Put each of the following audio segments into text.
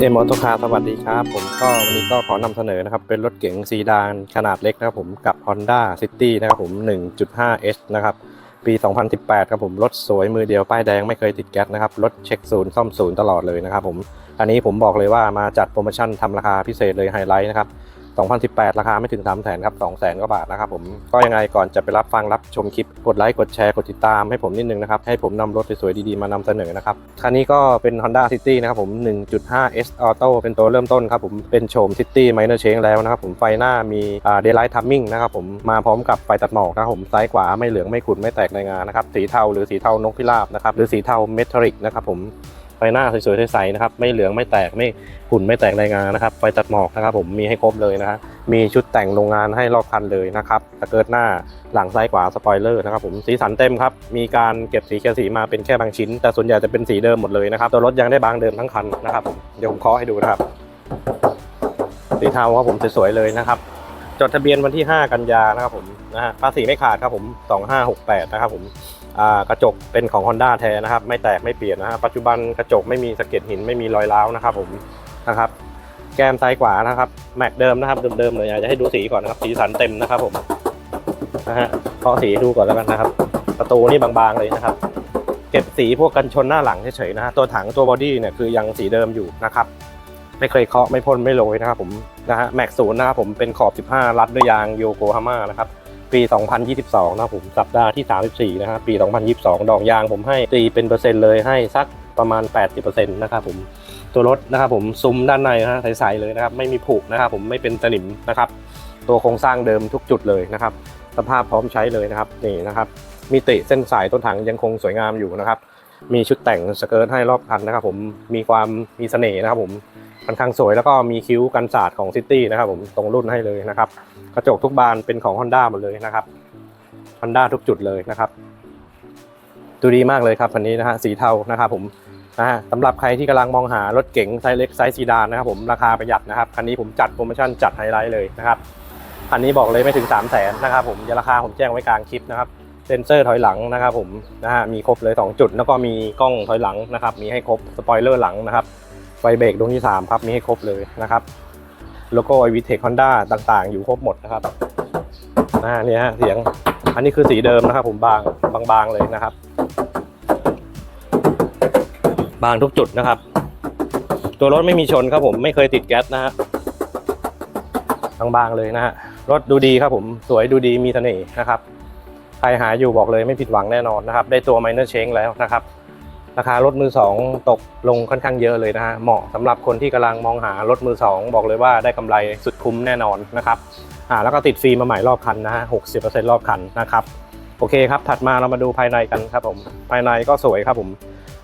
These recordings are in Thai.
SM a u t o c a r สวัสดีครับ ผมก็วันนี้ก็ขอนำเสนอนะครับ เป็นรถเก๋งซีดานขนาดเล็กนะครับผมกับ Honda City นะครับผม 1.5S นะครับ ปี 2018 ครับผม รถสวยมือเดียว ป้ายแดงไม่เคยติดแก๊สนะครับ รถเช็คศูนย์ซ่อมศูนย์ตลอดเลยนะครับผม อันนี้ผมบอกเลยว่ามาจัดโปรโมชั่นทำราคาพิเศษเลยไฮไลท์นะครับ 2018 ราคาไม่ถึง 3 0 0แสนครับ2 0 0แสนกว่าบาทนะครับผมก็ยังไงก่อนจะไปรับฟังรับชมคลิปกดไลค์กดแชร์กดติดตามให้ผมนิดนึงนะครับ ให้ผมนำรถสวยๆดีๆ มานำเสนอนะครับ คันนี้ก็เป็น Honda City นะครับผม 1.5 S Auto เป็นตัวเริ่มต้นครับผมเป็นโฉม City Minor Change แล้วนะครับผมไฟหน้ามีอ่า Daylight Timing นะครับผมมาพร้อมกับไฟตัดหมอกนะครับผมซ้ายขวาไม่เหลืองไม่ขุ่นไม่แตกในงานะครับสีเทาหรือสีเทานกพิราบนะครับหรือสีเทาเมทัลลิกนะครับผม ไฟหน้าสวยๆใสๆนะครับไม่เหลืองไม่แตกไม่ขุ่นไม่แตกในงานนะครับไฟตัดหมอกนะครับผมมีให้ครบเลยนะครับมีชุดแต่งโรงงานให้รอบคันเลยนะครับสเกิร์ตหน้าหลังซ้ายขวาสปอยเลอร์นะครับผมสีสันเต็มครับมีการเก็บสีเกลียสีมาเป็นแค่บางชิ้น แต่ส่วนใหญ่จะเป็นสีเดิมหมดเลยนะครับตัวรถยังได้บางเดิมทั้งคันนะครับผมเดี๋ยวผมเคาะให้ดูนะครับสีเทาครับผมสวยๆเลยนะครับจดทะเบียนวันที่ 5 กันยานะครับผมนะฮะภาษีไม่ขาดครับผม 2568 นะครับผม กระจกเป็นของ Honda แท้นะครับ ไม่แตกไม่เปลี่ยนนะฮะปัจจุบันกระจกไม่มีสะเก็ดหินไม่มีรอยร้าวนะครับผมนะครับ แก้มซ้ายขวานะครับ แม็กเดิมนะครับเดิมๆเลยอยากจะให้ดูสีก่อนนะครับ สีสันเต็มนะครับผมนะฮะเคาะสีดูก่อนแล้วกันนะครับ ประตูนี่บางๆเลยนะครับ เก็บสีพวกกันชนหน้าหลังเฉยๆนะฮะตัวถังตัวบอดี้เนี่ยคือยังสีเดิมอยู่นะครับไม่เคยเคาะไม่พ่นไม่โรยนะครับผมนะฮะแม็กศูนย์นะครับผมเป็นขอบ 15 รัดด้วยยางโยโกฮาม่านะครับ ปี 2022 นะครับผมสัปดาห์ที่ 34 นะฮะปี 2022 ดอกยางผมให้ตีเป็นเปอร์เซ็นต์เลยให้สักประมาณ 80%นะครับผมตัวรถนะครับผมซุ้มด้านในนะฮะใสๆเลยนะครับไม่มีผุนะครับผมไม่เป็นสนิมนะครับ ตัวโครงสร้างเดิมทุกจุดเลยนะครับ สภาพพร้อมใช้เลยนะครับนี่นะครับมีติเส้นสายต้นถังยังคงสวยงามอยู่นะครับ มีชุดแต่งสเกิร์ตให้รอบคันนะครับผมมีความมีเสน่ห์นะครับผมค่อนข้างสวยแล้วก็มีคิ้วกันศาสตร์ของซิตี้นะครับผมตรงรุ่นให้เลยนะครับ กระจกทุกบานเป็นของ Honda หมดเลยนะครับ Honda ทุกจุดเลยนะครับ ดูดีมากเลยครับคันนี้นะฮะสีเทานะครับผมนะฮะสำหรับใครที่กำลังมองหารถเก๋งไซส์เล็กไซส์ซีดานนะครับผมราคาประหยัดนะครับคันนี้ผมจัดโปรโมชั่นจัดไฮไลท์เลยนะครับคันนี้บอกเลยไม่ถึง 3 0 0แสนนะครับผมราคาผมแจ้งไว้กลางคลิปนะครับเซนเซอร์ถอยหลังนะครับผมนะฮะมีครบเลย 2 จุด แล้วก็มีกล้องถอยหลังนะครับมีให้ครบสปอยเลอร์หลังนะครับไฟเบรกดวงที่ 3 ครับมีให้ครบเลยนะครับ โลโก้ไอวิเทคฮอนด้าต่างๆ อยู่ครบหมดนะครับอ่านี่ฮะเสียงอันนี้คือสีเดิมนะครับ ผมบางบางๆเลยนะครับ บางทุกจุดนะครับ ตัวรถไม่มีชนครับผมไม่เคยติดแก๊สนะฮะบางๆเลยนะฮะรถดูดีครับผมสวยดูดีมีเสน่ห์นะครับ ใครหาอยู่บอกเลยไม่ผิดหวังแน่นอนนะครับ ได้ตัว minor change แล้วนะครับ ราคารถมือสองตกลงค่อนข้างเยอะเลยนะฮะเหมาะสำหรับคนที่กำลังมองหารถมือสองบอกเลยว่าได้กำไรสุดคุ้มแน่นอนนะครับอ่าแล้วก็ติดฟรีมาใหม่รอบคันนะฮะหกสิบเปอร์เซ็นต์รอบคันนะครับโอเคครับ ถัดมาเรามาดูภายในกันครับผม ภายในก็สวยครับผม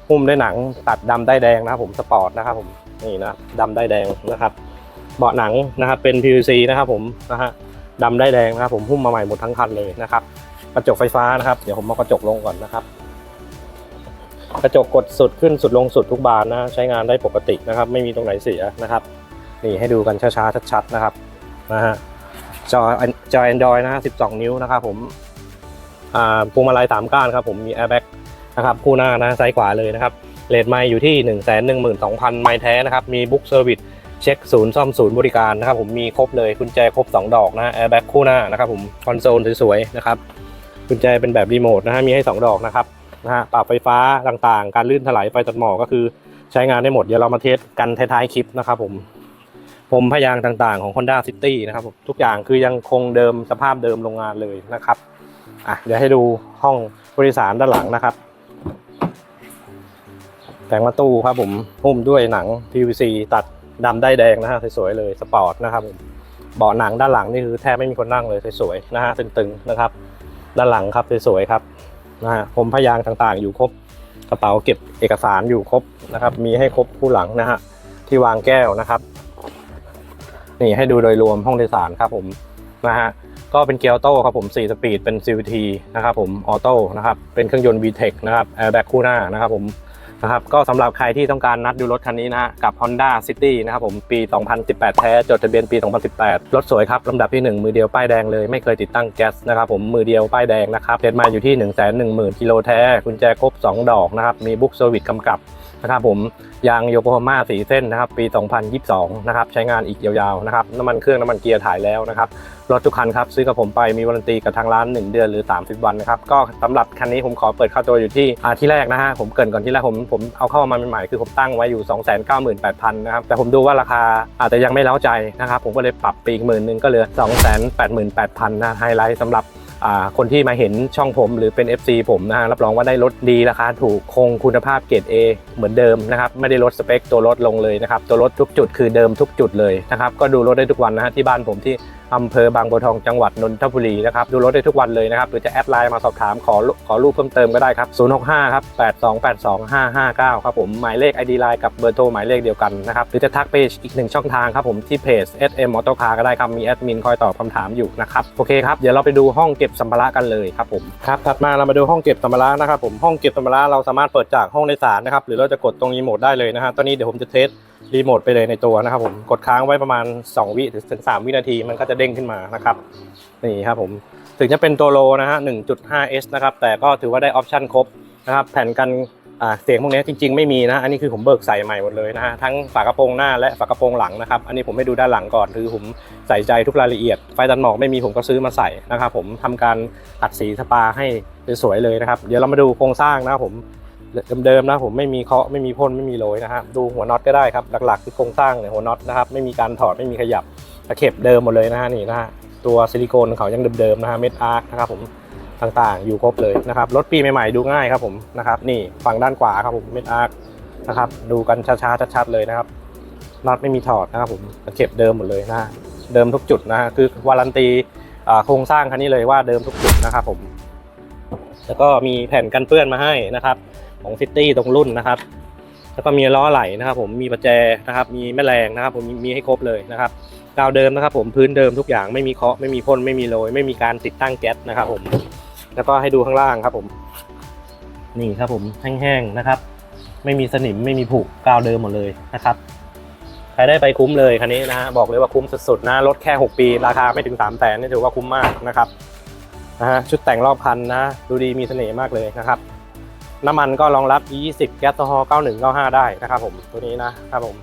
หุ้มด้วยหนังตัดดำได้แดงนะครับผม สปอร์ตนะครับผม นี่นะดำได้แดงนะครับ เบาะหนังนะครับเป็น PVC นะครับผม นะฮะดำได้แดงนะครับผม หุ้มมาใหม่หมดทั้งคันเลยนะครับ กระจกไฟฟ้านะครับ เดี๋ยวผมเอากระจกลงก่อนนะครับ กระจกกดสุดขึ้นสุดลงสุดทุกบานนะใช้งานได้ปกตินะครับ ไม่มีตรงไหนเสียนะครับนี่ให้ดูกันช้าๆชัดๆนะครับนะฮะจอจอ Android นะฮะ12 นิ้วนะครับผมอ่าพวงมาลัยสามก้านครับผมมี airbag นะครับคู่หน้านะซ้ายขวาเลยนะครับเลทไมล์อยู่ที่ 1 1 2 0 0 0 ไมล์แท้นะครับ มีบุ๊กเซอร์วิสเช็คศูนย์ซ่อมศูนย์บริการนะครับผมมีครบเลยกุญแจครบ 2 ดอกนะแอร์แบ็กคู่หน้านะครับผมคอนโซลสวยๆนะครับกุญแจเป็นแบบรีโมทนะฮะมีให้ 2 ดอกนะครับ นะฮะปรับไฟฟ้าต่างๆ การลื่นถลายไฟตัดหมอกก็คือใช้งานได้หมด เดี๋ยวเรามาเทสกันท้ายๆคลิปนะครับผมผมพยางต่างๆของ Honda City นะครับผมทุกอย่างคือยังคงเดิมสภาพเดิมโรงงานเลยนะครับอะเดี๋ยวให้ดูห้องผู้โดยสารด้านหลังนะครับ แต่งประตูครับผมหุ้มด้วยหนัง PVC ตัดดำได้แดงนะฮะสวยๆเลยสปอร์ตนะครับผมเบาะหนังด้านหลังนี่คือแทบไม่มีคนนั่งเลยสวยๆนะฮะตึงๆนะครับ ด้านหลังครับสวยๆครับ นะฮะผมพยางต่างๆ อยู่ครบกระเป๋าเก็บเอกสารอยู่ครบนะครับ มีให้ครบคู่หลังนะฮะที่วางแก้วนะครับ นี่ให้ดูโดยรวมห้องโดยสารครับผมนะฮะก็เป็นเกียร์ออโต้ครับผม4สปีดเป็น CVT นะครับผมออโต้นะครับเป็นเครื่องยนต์ VTEC นะครับแอร์แบ็กคู่หน้านะครับผม นะครับก็สำหรับใครที่ต้องการนัดดูรถคันนี้นะฮะกับ Honda City นะครับผมปี 2018 แท้ จดทะเบียนปี 2018 รถสวยครับลำดับที่ 1 มือเดียวป้ายแดงเลยไม่เคยติดตั้งแก๊สนะครับผมมือเดียวป้ายแดงนะครับเดทมาอยู่ที่ 1 1 0 0 0 0กิโลแท้กุญแจครบ 2 ดอกนะครับมีบุ๊กเซอร์วิสกำกับ นะครับผมยางโยโกฮาม่าสีเส้นนะครับปี 2022 นะครับใช้งานอีกยาวๆนะครับน้ำมันเครื่องน้ำมันเกียร์ถ่ายแล้วนะครับรถทุกคันครับซื้อกับผมไปมีวารันตีกับทางร้าน 1 เดือนหรือ 30 วันนะครับก็สำหรับคันนี้ผมขอเปิดค่าตัวอยู่ที่อ่าที่แรกนะฮะผมเกินก่อนที่แรกผมผมเอาเข้ามาใหม่ๆคือผมตั้งไว้อยู่ 298,000นะครับแต่ผมดูว่าราคาอาจจะยังไม่เล้าใจนะครับผมก็เลยปรับปอีกหมื่นหนึ่งก็เหลือ 288,000นะไฮไลท์สำหรับ คนที่มาเห็นช่องผมหรือเป็น FC ผมนะฮะรับรองว่าได้รถดีราคาถูกคงคุณภาพเกรด A เหมือนเดิมนะครับไม่ได้ลดสเปคตัวรถลงเลยนะครับตัวรถทุกจุดคือเดิมทุกจุดเลยนะครับก็ดูรถได้ทุกวันนะฮะที่บ้านผมที่ อำเภอบางบัวทองจังหวัดนนทบุรีนะครับดูรถได้ทุกวันเลยนะครับหรือจะแอดไลน์มาสอบถามขอขอรูปเพิ่มเติมก็ได้ครับ 065 ครับ 8282559 ครับผมหมายเลข ID ไลน์กับเบอร์โทรหมายเลขเดียวกันนะครับหรือจะทักไปอีกหนึ่งช่องทางครับผมที่เพจ SM Auto Car ก็ได้ครับมีแอดมินคอยตอบคำถามอยู่นะครับโอเคครับเดี๋ยวเราไปดูห้องเก็บสัมภาระกันเลยครับผมครับถัดมาเรามาดูห้องเก็บสัมภาระนะครับผมห้องเก็บสัมภาระเราสามารถเปิดจากห้องโดยสารนะครับหรือเราจะกดตรงรีโมทได้เลยนะฮะตอนนี้เดี๋ยวผมจะเทส รีโมทไปเลยในตัวนะครับผมกดค้างไว้ประมาณ 2 วิถึง 3 วินาทีมันก็จะเด้งขึ้นมานะครับนี่ครับผมถึงจะเป็นตัวโลนะฮะ 1.5S นะครับแต่ก็ถือว่าได้ออปชั่นครบนะครับแผ่นกันเสียงพวกนี้จริงๆไม่มีนะอันนี้คือผมเบิกใส่ใหม่หมดเลยนะฮะทั้งฝากระโปรงหน้าและฝากระโปรงหลังนะครับอันนี้ผมให้ดูด้านหลังก่อนคือผมใส่ใจทุกรายละเอียดไฟตัดหมอกไม่มีผมก็ซื้อมาใส่นะครับผมทำการตัดสีสปาให้สวยๆเลยนะครับ เดี๋ยวเรามาดูโครงสร้างนะครับผม เดิมๆนะผมไม่มีเคาะไม่มีพ่นไม่มีโรยนะฮะดูหัวน็อตก็ได้ครับหลักๆคือโครงสร้างเนี่ยหัวน็อตนะครับไม่มีการถอดไม่มีขยับตะเข็บเดิมหมดเลยนะฮะนี่นะฮะตัวซิลิโคนของเขายังเดิมๆนะฮะเม็ดอาร์คนะครับผมต่างๆ อยู่ครบเลยนะครับรถปีใหม่ๆดูง่ายครับผมนะครับนี่ฝั่งด้านขวาครับผมเม็ดอาร์คนะครับดูกันช้าๆชัดๆเลยนะครับน็อตไม่มีถอดนะครับผมตะเข็บเดิมหมดเลยนะเดิมทุกจุดนะฮะคือวารันตีโครงสร้างคันนี้เลยว่าเดิมทุกจุดนะครับผมแล้วก็มีแผ่นกันเปื้อนมาให้นะครับ ของซิตี้ตรงรุ่นนะครับ แล้วก็มีล้อไหลนะครับ ผมมีประแจนะครับ มีแม่แรงนะครับ ผมมีให้ครบเลยนะครับกาวเดิมนะครับ ผมพื้นเดิมทุกอย่างไม่มีเคาะไม่มีพ่นไม่มีโรยไม่มีการติดตั้งแก๊สนะครับ ผม แล้วก็ให้ดูข้างล่างครับ ผม นี่ครับ ผมแห้งๆนะครับ ไม่มีสนิมไม่มีผุกาวเดิมหมดเลยนะครับใครได้ไปคุ้มเลยคันนี้นะฮะบอกเลยว่าคุ้มสุดๆนะรถแค่ 6 ปี ราคาไม่ถึง3ามแสนนี่ถือว่าคุ้มมากนะครับนะฮะชุดแต่งรอบคันนะ ดูดีมีเสน่ห์มากเลยนะครับ น้ำมันก็รองรับ E20 แก๊สโซฮอล์9195 ได้นะครับผมตัวนี้นะครับผม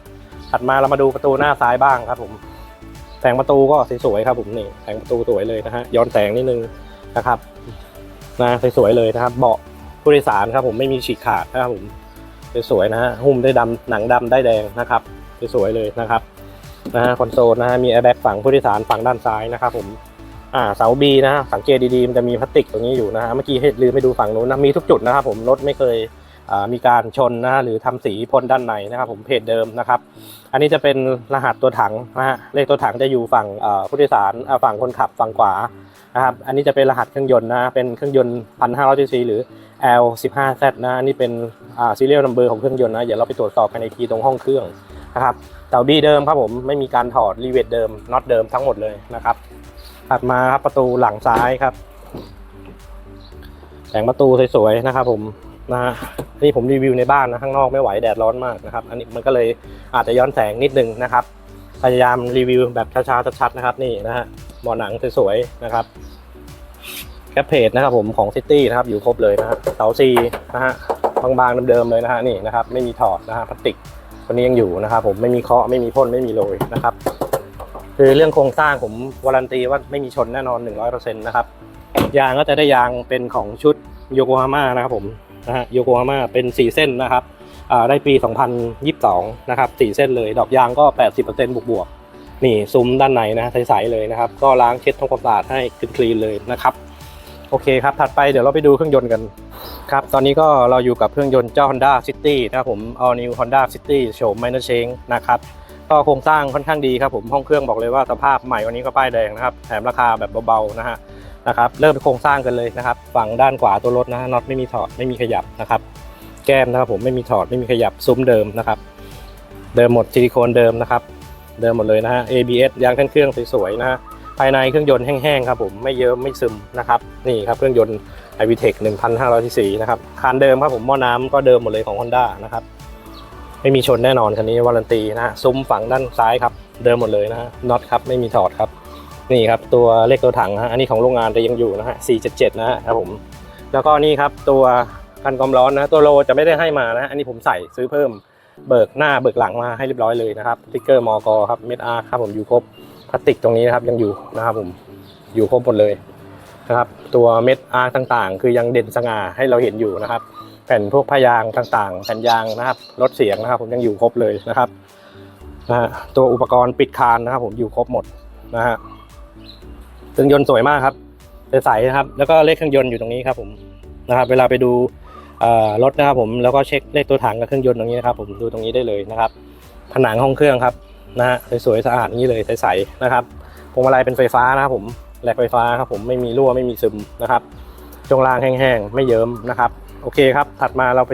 ถัดมาเรามาดูประตูหน้าซ้ายบ้างครับผมแสงประตูก็สวยๆครับผมนี่แสงประตูสวยเลยนะฮะย้อนแสงนิดนึงนะครับนะสวยๆเลยนะครับ เบาะผู้โดยสารครับผมไม่มีฉีกขาดนะครับผมสวยๆนะฮะหุ้มได้ดำหนังดำได้แดงนะครับสวยๆเลยนะครับนะฮะคอนโซลนะฮะมีแอร์แบ็กฝั่งผู้โดยสารฝั่งด้านซ้ายนะครับผม อ่าเสาบีนะสังเกตดีๆมันจะมีพลาสติกตรงนี้อยู่นะฮะเมื่อกี้ลืมไปดูฝั่งนู้นนะมีทุกจุดนะครับผมรถไม่เคยอ่ามีการชนนะหรือทำสีพ่นด้านในนะครับผมเพจเดิมนะครับ อันนี้จะเป็นรหัสตัวถังนะฮะเลขตัวถังจะอยู่ฝั่งอ่ผู้โดยสารฝั่งคนขับฝั่งขวานะครับอันนี้จะเป็นรหัสเครื่องยนต์นะเป็นเครื่องยนต์1,500 cc หรือ L15Z นะอันนี่เป็นอ่า serial number ของเครื่องยนต์นะเดี๋ยวเราไปตรวจสอบกันในทีตรงห้องเครื่องนะครับเสาบีเดิมครับผมไม่มีการถอดรีเวทเดิมน็อตเดิมทั้งหมดเลยนะครับ ถัดมาครับประตูหลังซ้ายครับแต่งประตูสวยๆนะครับผมนะฮะนี่ผมรีวิวในบ้านนะข้างนอกไม่ไหวแดดร้อนมากนะครับ อันนี้มันก็เลยอาจจะย้อนแสงนิดนึงนะครับ พยายามรีวิวแบบช้าๆชัดๆนะครับ นี่นะฮะหมอหนังสวยๆนะครับแคปเพจนะครับผมของซิตี้นะครับอยู่ครบเลยนะฮะเสาซีนะฮะบางๆเดิมๆเลยนะฮะนี่นะครับ ไม่มีถอดนะฮะพลาสติกตัวนี้ยังอยู่นะครับ ผมไม่มีเคาะไม่มีพ่นไม่มีโรยนะครับ คือเรื่องโครงสร้างผมวารันตีว่าไม่มีชนแน่นอน 100%นะครับ ยางก็จะได้ยางเป็นของชุดโยโกฮาม่านะครับผมนะฮะโยโกฮาม่าเป็น 4 เส้นนะครับอ่าได้ปี 2022 นะครับ 4 เส้นเลย ดอกยางก็ 80%บวกบวกนี่ซุ้มด้านในนะใสๆเลยนะครับ ก็ล้างเช็ดทำความสะอาดให้คลีนเลยนะครับ โอเคครับ ถัดไปเดี๋ยวเราไปดูเครื่องยนต์กันครับ ตอนนี้ก็เราอยู่กับเครื่องยนต์เจ้า Honda City นะครับผม All New Honda City โฉม Minor Change นะครับ ก็โครงสร้างค่อนข้างดีครับผมห้องเครื่องบอกเลยว่าสภาพใหม่วันนี้ก็ป้ายแดงนะครับแถมราคาแบบเบาๆนะฮะนะครับเริ่มโครงสร้างกันเลยนะครับฝั่งด้านขวาตัวรถนะฮะน็อตไม่มีถอดไม่มีขยับนะครับแก้มนะครับผมไม่มีถอดไม่มีขยับซุ้มเดิมนะครับเดิมหมดซิลิโคนเดิมนะครับเดิมหมดเลยนะฮะ ABS ยางเครื่องสวยๆนะฮะภายในเครื่องยนต์แห้งๆครับผมไม่เยิ้มไม่ซึมนะครับนี่ครับเครื่องยนต์ i v t e c 1,500 cc นะครับคานเดิมครับผมหม้อน้ำก็เดิมหมดเลยของ Honda นะครับ ไม่มีชนแน่นอนคันนี้วารันตีนะฮะซุ้มฝั่งด้านซ้ายครับ เดิมหมดเลยนะฮะน็อตครับไม่มีถอดครับนี่ครับตัวเลขตัวถังฮะอันนี้ของโรงงานจะยังอยู่นะฮะ477นะฮะครับผมแล้วก็นี่ครับตัวกันความร้อนนะตัวโลจะไม่ได้ให้มานะอันนี้ผมใส่ซื้อเพิ่มเบิกหน้าเบิกหลังมาให้เรียบร้อยเลยนะครับติ๊กเกอร์มอกครับเม็ดอาร์ครับผมอยู่ครบพลาสติกตรงนี้นะครับยังอยู่นะครับผมอยู่ครบหมดเลยนะครับตัวเม็ดอาร์ต่างๆ คือยังเด่นสง่าให้เราเห็นอยู่นะครับ แผ่นพวกพยางต่างๆ แผ่นยางนะครับลดเสียงนะครับ ผมยังอยู่ครบเลยนะครับนะฮะตัวอุปกรณ์ปิดคานนะครับ ผมอยู่ครบหมดนะฮะเครื่องยนต์สวยมากครับใสๆนะครับ แล้วก็เลขเครื่องยนต์อยู่ตรงนี้ครับ ผมนะครับ เวลาไปดูอ่อรถนะครับ ผมแล้วก็เช็คเลขตัวถังกับเครื่องยนต์ตรงนี้นะครับ ผมดูตรงนี้ได้เลยนะครับ ผนังห้องเครื่องครับนะฮะสวยๆสะอาดนี้เลยใสๆนะครับพวงมาลัยเป็นไฟฟ้านะครับ ผมแหลกไฟฟ้าครับ ผมไม่มีรั่วไม่มีซึมนะครับช่วงล่างแห้งๆไม่เยิ้มนะครับ โอเคครับ ถัดมาเราไป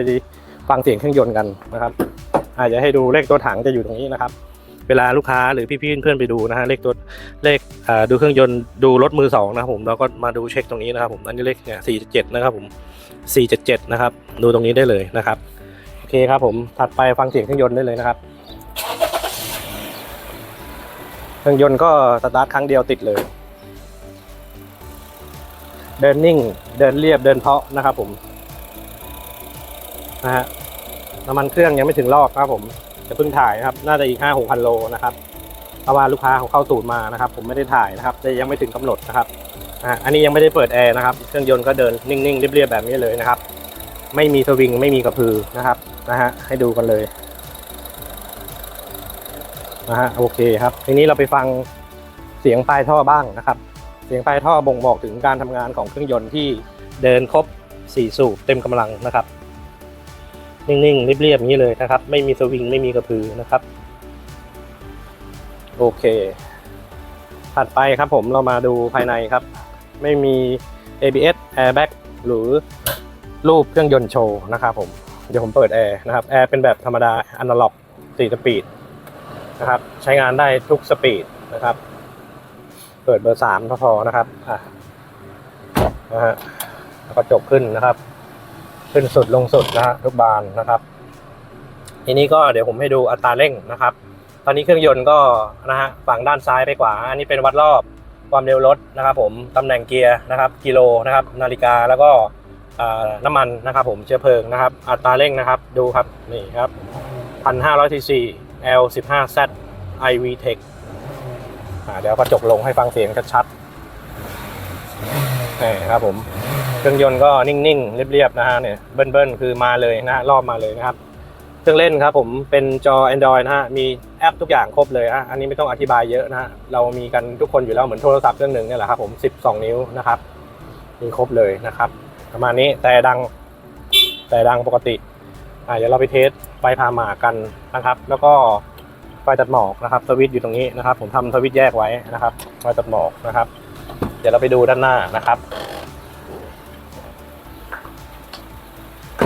ฟังเสียงเครื่องยนต์กันนะครับอาจจะให้ดูเลขตัวถังจะอยู่ตรงนี้นะครับ เวลาลูกค้าหรือพี่ๆเพื่อนไปดูนะฮะเลขตัวเลขดูเครื่องยนต์ดูรถมือสองนะครับผมแล้วก็มาดูเช็คตรงนี้นะครับผมอันนี้เลขเนี่ยสี่เจ็ดนะครับผมสี่เจ็ดเจ็ดนะครับ ดูตรงนี้ได้เลยนะครับโอเคครับผมถัดไปฟังเสียงเครื่องยนต์ได้เลยนะครับเครื่องยนต์ก็สตาร์ทครั้งเดียวติดเลย เดินนิ่ง เดินเรียบเดินเพาะนะครับผม นะฮะน้ำมันเครื่องยังไม่ถึงรอบครับผมจะเพิ่งถ่ายนะครับ น่าจะอีกห้าหกพันโลนะครับเพราะว่าลูกค้าเขาเข้าสูตรมานะครับ ผมไม่ได้ถ่ายนะครับแต่ยังไม่ถึงกำหนดนะครับนะฮะอันนี้ยังไม่ได้เปิดแอร์นะครับ เครื่องยนต์ก็เดินนิ่งๆเรียบๆแบบนี้เลยนะครับ ไม่มีสวิงไม่มีกระพือนะครับนะฮะให้ดูกันเลยนะฮะโอเคครับ ทีนี้เราไปฟังเสียงปลายท่อบ้างนะครับ เสียงปลายท่อบ่งบอกถึงการทำงานของเครื่องยนต์ที่เดินครบ 4 สูบเต็มกำลังนะครับ นิ่งๆ เรียบๆอย่างนี้เลยนะครับ ไม่มีสวิงไม่มีกระพือนะครับ โอเค ถัดไปครับผมเรามาดูภายในครับ ไม่มี ABS airbag หรือรูปเครื่องยนต์โชว์นะครับผม เดี๋ยวผมเปิดแอร์นะครับ แอร์เป็นแบบธรรมดาอนาล็อก4สปีดนะครับ ใช้งานได้ทุกสปีดนะครับ เปิดเบอร์สามก็พอนะครับ อะนะฮะแล้วก็จบขึ้นนะครับ ขึ้นสุดลงสุดนะฮะทุกบานนะครับ ทีนี้ก็เดี๋ยวผมให้ดูอัตราเร่งนะครับ ตอนนี้เครื่องยนต์ก็นะฮะฝั่งด้านซ้ายไปกว่า อันนี้เป็นวัดรอบความเร็วรถนะครับ ผมตำแหน่งเกียร์นะครับ กิโลนะครับ นาฬิกาแล้วก็น้ำมันนะครับ ผมเชื้อเพลิงนะครับ อัตราเร่งนะครับ ดูครับนี่ครับ1,500ซีซี L15Z iV Tech อ่าเดี๋ยวกระจกลงให้ฟังเสียงชัดๆ นี่ครับผมเครื่องยนต์ก็นิ่งๆ เรียบๆนะฮะเนี่ยเบิ้ลๆคือมาเลยนะฮะรอบมาเลยนะครับเครื่องเล่นครับผมเป็นจอ Android นะฮะมีแอปทุกอย่างครบเลยอะอันนี้ไม่ต้องอธิบายเยอะนะฮะเรามีกันทุกคนอยู่แล้วเหมือนโทรศัพท์เครื่องหนึ่งเนี่ยแหละครับผม12 นิ้วนะครับมีครบเลยนะครับ ประมาณนี้แต่ดังแต่ดังปกติอ่าเดี๋ยวเราไปเทสไฟพาหมากันนะครับ แล้วก็ไฟตัดหมอกนะครับสวิตช์อยู่ตรงนี้นะครับ ผมทำสวิตช์แยกไว้นะครับไฟตัดหมอกนะครับ ดี๋ยวเราไปดูด้านหน้านะครับ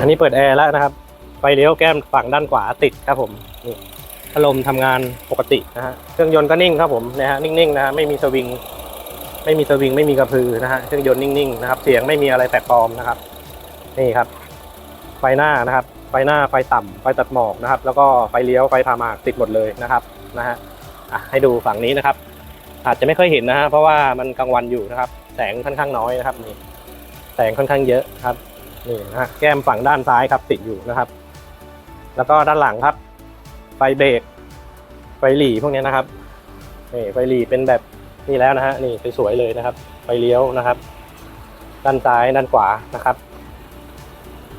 อันนี้เปิดแอร์แล้วนะครับ ไฟเลี้ยวแก้มฝั่งด้านขวาติดครับผมนี่พัดลมทำงานปกตินะฮะ เครื่องยนต์ก็นิ่งครับผมนะฮะนิ่งๆนะฮะไม่มีสวิง ไม่มีสวิงไม่มีกระพือนะฮะ เครื่องยนต์นิ่งๆนะครับ เสียงไม่มีอะไรแปลกปลอมนะครับ นี่ครับ ไฟหน้านะครับ ไฟหน้าไฟต่ำไฟตัดหมอกนะครับ แล้วก็ไฟเลี้ยวไฟพามากติดหมดเลยนะครับ นะฮะให้ดูฝั่งนี้นะครับ อาจจะไม่ค่อยเห็นนะฮะเพราะว่ามันกลางวันอยู่นะครับ แสงค่อนข้างน้อยนะครับนี่แสงค่อนข้างเยอะครับนี่นะฮะแก้มฝั่งด้านซ้ายครับติดอยู่นะครับ แล้วก็ด้านหลังครับ ไฟเบรกไฟหลีพวกนี้นะครับนี่ไฟหลีเป็นแบบนี้แล้วนะฮะนี่สวยๆเลยนะครับ ไฟเลี้ยวนะครับ ด้านซ้ายด้านขวานะครับ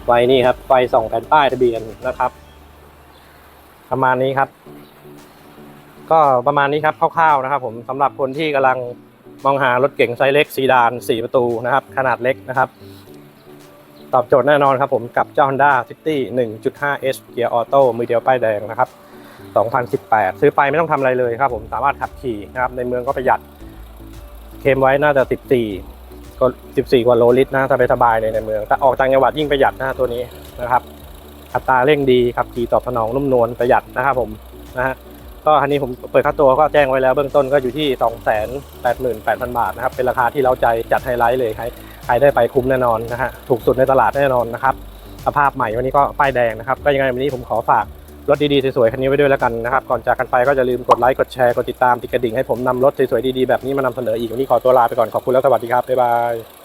ไฟนี่ครับไฟส่องแผ่นป้ายทะเบียนนะครับ ประมาณนี้ครับ ก็ประมาณนี้ครับคร่าวๆนะครับผมสำหรับคนที่กำลังมองหารถเก๋งไซส์เล็กซีดาน 4 ประตูนะครับ ขนาดเล็กนะครับ ตอบโจทย์แน่นอนครับผมกับเจ้า Honda City 1.5 S เกียร์ออโต้มือเดียวป้ายแดงนะครับ 2018 ซื้อไปไม่ต้องทำอะไรเลยครับผมสามารถขับขี่นะครับในเมืองก็ประหยัดเคมไว้น่าจะ 14ก็14 กว่าโลลิตรนะสบายสบายๆเลยในเมืองแต่ออกต่างจังหวัดยิ่งประหยัดนะตัวนี้นะครับ อัตราเร่งดีขับขี่ตอบสนองนุ่มนวลประหยัดนะครับผมนะฮะ ก็คันนี้ผมเปิดค่าตัวก็แจ้งไว้แล้วเบื้องต้นก็อยู่ที่288,000 บาทนะครับ เป็นราคาที่เราใจจัดไฮไลท์เลยใครใครได้ไปคุ้มแน่นอนนะฮะถูกสุดในตลาดแน่นอนนะครับสภาพใหม่วันนี้ก็ป้ายแดงนะครับ ก็ยังไงวันนี้ผมขอฝากรถดีๆสวยๆคันนี้ไว้ด้วยแล้วกันนะครับก่อนจากกันไปก็อย่าลืมกดไลค์กดแชร์กดติดตามติดกระดิ่งให้ผมนำรถสวยๆดีๆแบบนี้มานำเสนออีกวันนี้ขอตัวลาไปก่อนขอบคุณแล้วสวัสดีครับบ๊ายบาย